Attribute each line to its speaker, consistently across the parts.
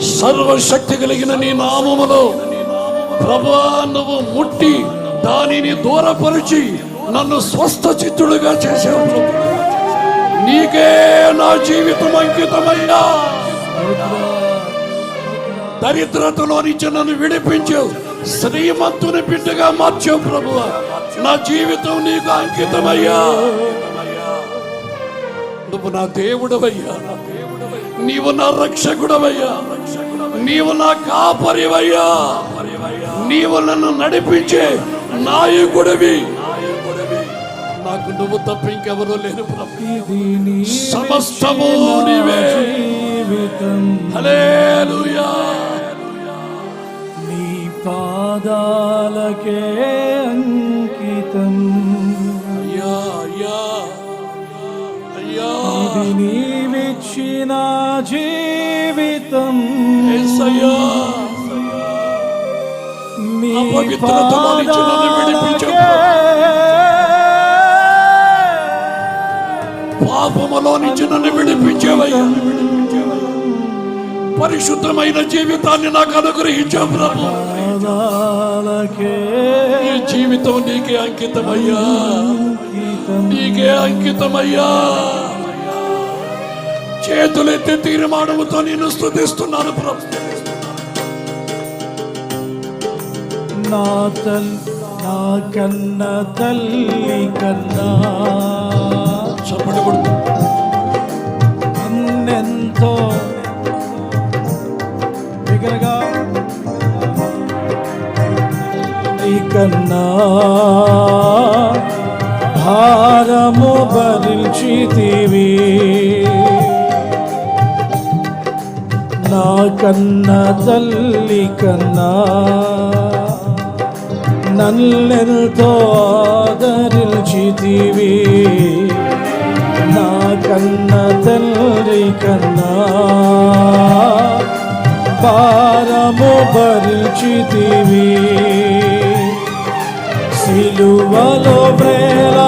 Speaker 1: సర్వశక్తి కలిగిన నీ నామములో ప్రభా నువ్వు ముట్టి దానిని దూరపరిచి నన్ను స్వస్థ చిత్తుడుగా చేసావు. నీకే నా జీవితం అంకితమయ్యా. దరిద్రతలో నుంచి నన్ను విడిపించావు. శ్రీమంతుని బిడ్డగా మార్చావు ప్రభువ. నా జీవితం నీకు అంకితమయ్యా. నువ్వు నా దేవుడవయ్యా. నీవు నా రక్షకుడవయ్యా. నీవు నా కాపరివయ్యా. నీవు నన్ను నడిపించే నాయకుడివి. నాకు నువ్వు తప్ప ఇంకెవరో లేరు సమస్తము నీవే. హలేలుయా
Speaker 2: నీ పాదాలకే అంకితం. ఇది నీవిచ్చిన జీవితం నీ.
Speaker 1: పాపములో నుంచి నన్ను విడిపించేవయ్యా. పరిశుద్ధమైన జీవితాన్ని నాకు అనుగ్రహించావు ప్రభు. ఈ జీవితం నీకే అంకితమయ్యా.
Speaker 2: అంకితం.
Speaker 1: నీకే అంకితమయ్యా. చేతులెత్తి తీర్మానముతో నేను స్తుతిస్తున్నాను ప్రభు.
Speaker 2: నా తల్ నా కన్న తల్లి కన్నా
Speaker 1: చప్పటి కొడుతూ.
Speaker 2: అన్నెంతో తల్లి కన్నా భారము భరించితివి నా కన్న తల్లి కన్నా. నన్నెంతో ఆదరించితివి. నా కన్న తల్లి కన్నా. భారము భరించితివి. సిలువలో వేలాడుచు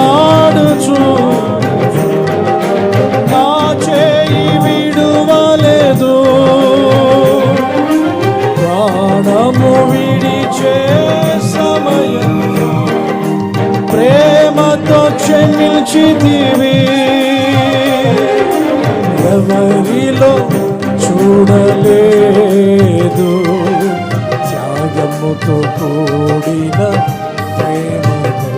Speaker 2: విడిచే సమయం ప్రేమతో క్షమించితివి. ఎవరిలో చూడలేదు. త్యాగముతో కూడిన ప్రేమను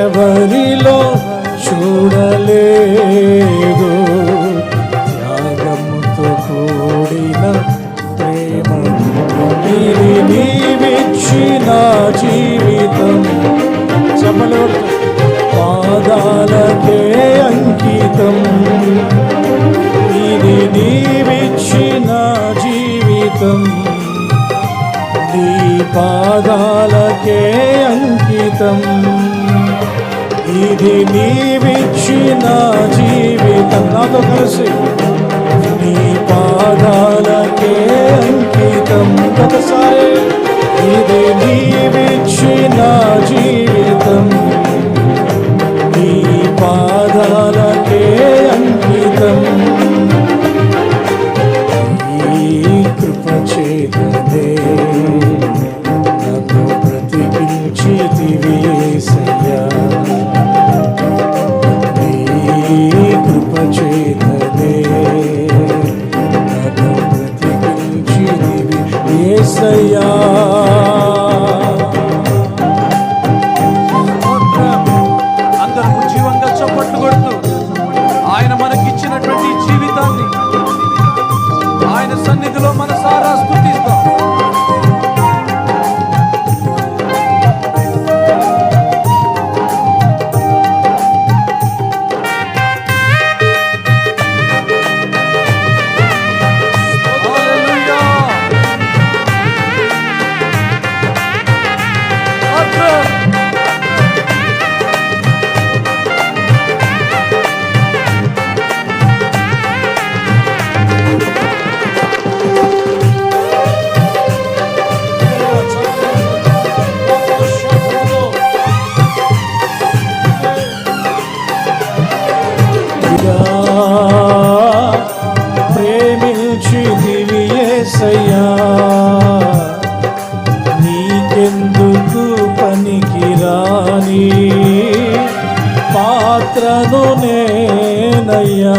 Speaker 2: ఎవరిలో చూడలేదు. పాదాలకే అంకితం. ఇది నీవిచ్చిన జీవితం. నాతో కలిసి నీ పాదాలకే అంకితం. ఒకసారి ఇది నీవిచ్చిన జీవితం. అని పాత్రను నేనయ్యా.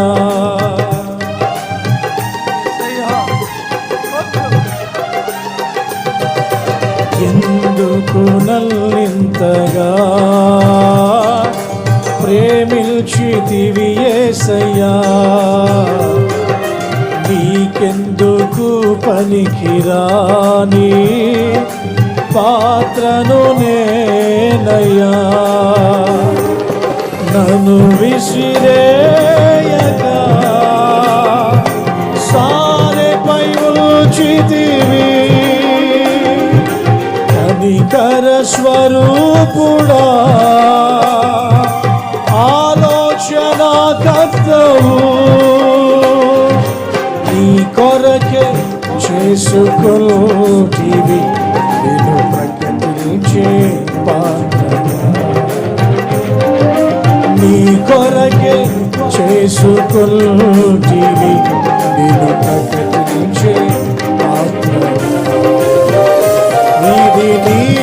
Speaker 2: ఎందుకు నల్లింతగా ఏసయ్యా? నీకెందుకు పనికిరాని పాత్రను నేనయ్యా. నన్ను విసిరేయగా సారెపై ఉంచితివి కనికర స్వరూపుడా. ఆలోచన కర్తవు. నీ కొరకే చేసుకుంటివి నేను ప్రకటించే పాత్రగా నీ కొరకే చేసుకుంటివి నేను ప్రకటించే పాత్రగా ఇది నీవిచ్చిన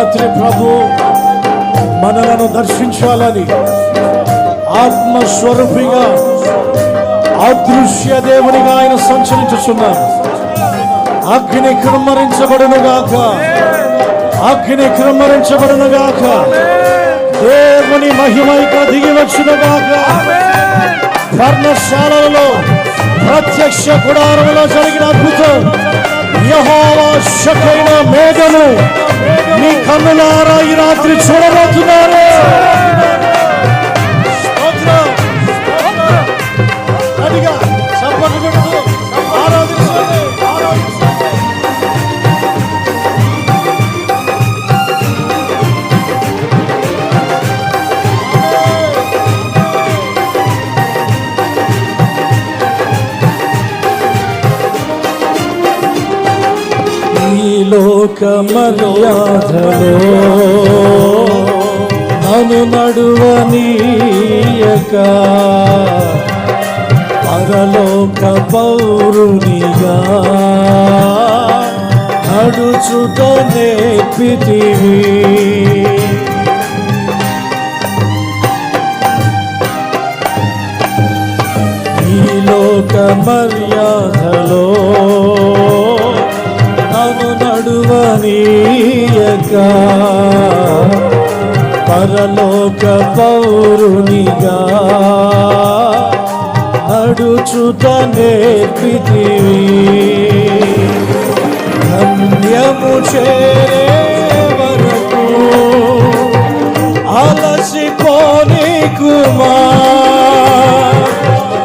Speaker 2: రాత్రి ప్రభు మనలను దర్శించాలని ఆత్మస్వరూపిగా అదృశ్య దేవునిగా ఆయన సంచరించుచున్నారు అగ్ని క్రమరించబడునుగాక. అగ్ని క్రమరించబడునుగాక. దేవుని మహిమైక దిగి వచ్చినగాక. పర్ణశాలలో ప్రత్యక్ష గుడారంలో జరిగిన అద్భుతం. యహోవా శకైన మేఘము మీ కన్నులారా ఈ రాత్రి చూడబోతున్నారు. అడిగా లోక నను నన్ను నడువనీయక పరలోక పౌరునిగా. నడుచుటనే నేర్పితివి. ఈ లోక పరలోక పౌరునిగా. నడుచుట నేర్పితివి. ధన్యము చేరే వరకు అలసిపోని కుమా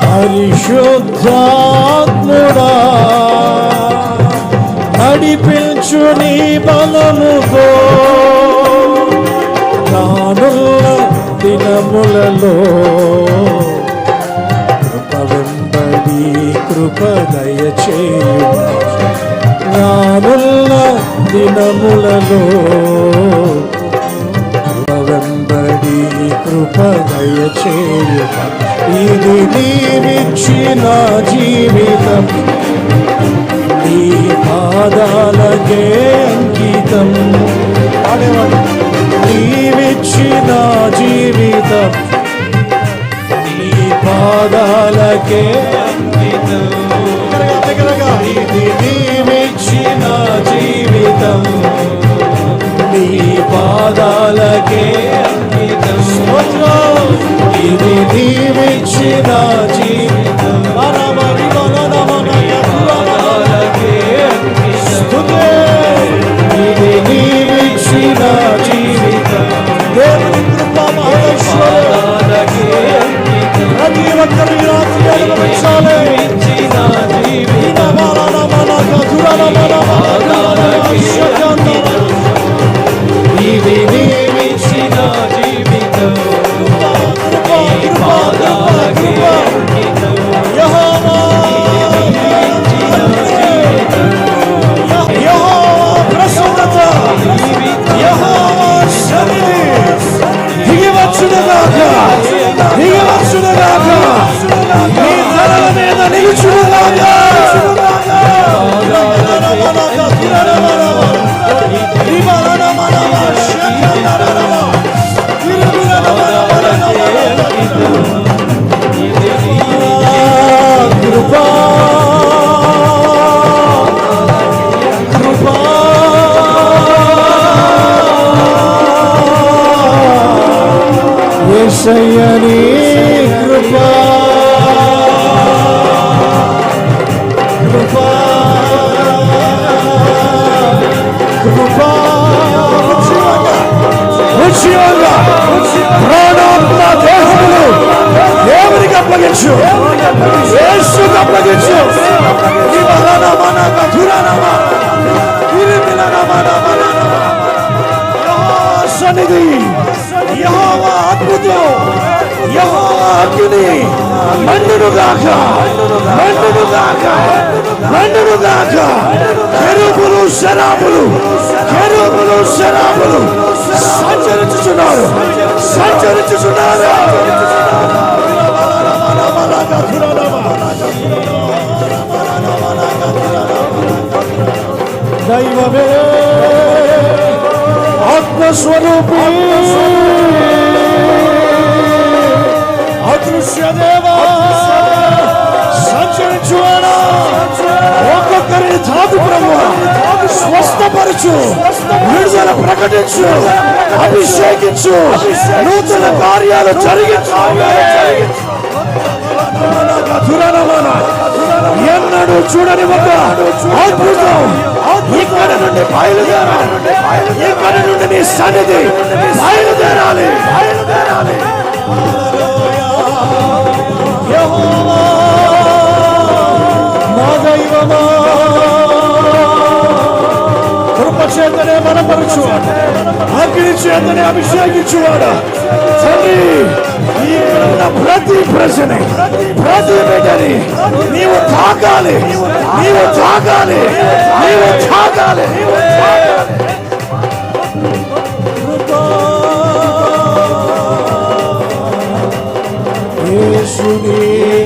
Speaker 2: పరిశుద్ధాత్ముడా నడిపించు నీ బలముతో. దినములలో కృప వెంబడి కృప దయచేయు రానున్న దినములలో కృప వెంబడి కృప దయచేయు ఇది నీవిచ్చిన జీవితం. నీ పాదాలకే అంకితం. పాడేవాడు నీవిచ్చిన జీవితం. నీ పాదాలకే ఇది నీవిచ్చిన జీవితం. నీ
Speaker 3: పాదాలకే
Speaker 2: ఇది నీవిచ్చిన
Speaker 3: జీవితం.
Speaker 2: యేసయ్యని కృపా. కృపా. కృపా. ఉచితంగా ప్రాణాత్మ దేహములు దేవునికి అప్పగించు. యేసుకు అప్పగించు. ఈ వలన మనక దురనమ ఇరిమిలన మన సన్నిధి అగ్ని మండును గాక మండును గాక మండును గాక కెరూబులు శరాబులు కెరూబులు శరాబులు సంచరించుచున్నారు. సంచరించుచున్నారు. దైవమే. ఆత్మస్వరూపి. దేవా. సంచరించువాడా. ఒక్కొక్కరిని తాకు ప్రభు స్వస్థపరచు. విడుదల ప్రకటించు. అభిషేకించు. నూతన కార్యాలు జరిగించు ఎన్నడూ చూడని ఒక అద్భుతం. ఇక్కడ నుండి బయలుదేరాలి. ఇక్కడ నుండి నీ సన్నిధి. బయలుదేరాలి బయలుదేరాలి. അഭിഷേകത്തിനെ മലപ്പറിച്ചുവാണ് അഗ്നിക്ഷേത്രനെ അഭിഷേകിച്ചുവാണ് ప్రతి ప్రశ్న ప్రతి బిడ్డని నీవు తాకాలి నీవు తాకాలి నీవు తాకాలి యేసుని